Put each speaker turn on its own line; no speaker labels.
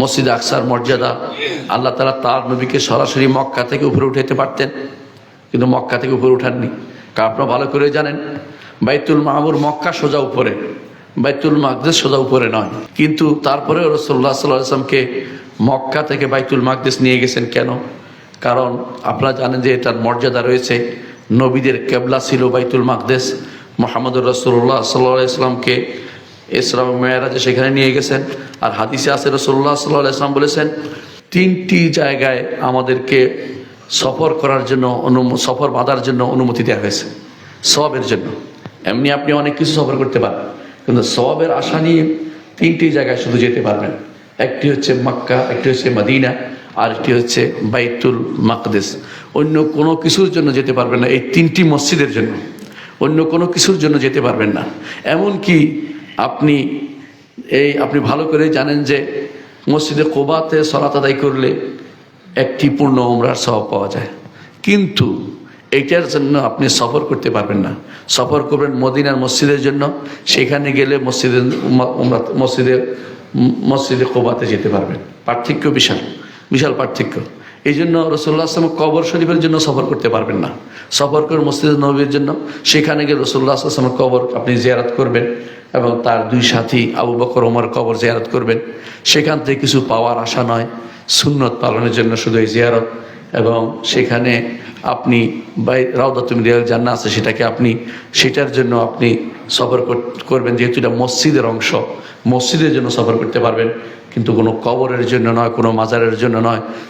মসজিদ আকসার মর্যাদা, আল্লাহ তালা তার নবীকে সরাসরি মক্কা থেকে উপরে উঠাইতে পারতেন, কিন্তু মক্কা থেকে উপরে উঠাননি। কারণ আপনারা ভালো করে জানেন, বাইতুল মাহবুর মক্কা সোজা উপরে, বাইতুল মাকদেশ সোজা উপরে নয়। কিন্তু তারপরে রসল্লাহ সাল্লাহ আসলামকে মক্কা থেকে বাইতুল মাকদেশ নিয়ে গেছেন কেন? কারণ আপনারা জানেন যে এটার মর্যাদা রয়েছে, নবীদের কেবলা ছিল বাইতুল মাকদেশ। মোহাম্মদুর রসুল্লাহ সাল্লাহ ইসলামকে ইসলাম মেয়েরাজে সেখানে নিয়ে গেছেন। আর হাদিসে আছে রসুল্লাহ সাল্লাহ ইসলাম বলেছেন, তিনটি জায়গায় আমাদেরকে সফর করার জন্য অনুম, সফর বাঁধার জন্য অনুমতি দেওয়া হয়েছে সবের জন্য। এমনি আপনি অনেক কিছু সফর করতে পারেন, কিন্তু সবের আশা নিয়ে তিনটি জায়গায় শুধু যেতে পারবেন। একটি হচ্ছে মক্কা, একটি হচ্ছে মদিনা, আর একটি হচ্ছে বাইতুল মাকদেস। অন্য কোনো কিছুর জন্য যেতে পারবেন না এই তিনটি মসজিদের জন্য। অন্য কোনো কিছুর জন্য যেতে পারবেন না। এমনকি আপনি এই, আপনি ভালো করে জানেন যে মসজিদে কোবাতে সলাত আদায় করলে একটি পূর্ণ উমরার সব পাওয়া যায়। কিন্তু এইটার জন্য আপনি সফর করতে পারবেন না। সফর করবেন মদিনার মসজিদের জন্য। সেখানে গেলে মসজিদে মসজিদে মসজিদে কোবাতে যেতে পারবেন। পার্থক্য বিশাল বিশাল পার্থক্য। এই জন্য রসুল্লাহ আসলাম কবর শরীফের জন্য সফর করতে পারবেন না। সফর করে মসজিদ নবীর জন্য। সেখানে গিয়ে রসুল্লাহ আসলামের কবর আপনি জিয়ারত করবেন এবং তার দুই সাথী আবু বকর ওমর কবর জিয়ারত করবেন। সেখান থেকে কিছু পাওয়ার আশা নয়। সুন্নত পালনের জন্য শুধু এই জিয়ারত। এবং সেখানে আপনি বাই রাউদাতুম রিয়াল জান্না আছে, সেটাকে আপনি, সেটার জন্য আপনি সফর কর- করবেন। যেহেতু এটা মসজিদের অংশ, মসজিদের জন্য সফর করতে পারবেন। কিন্তু কোনো কবরের জন্য নয়, কোনো মাজারের জন্য নয়।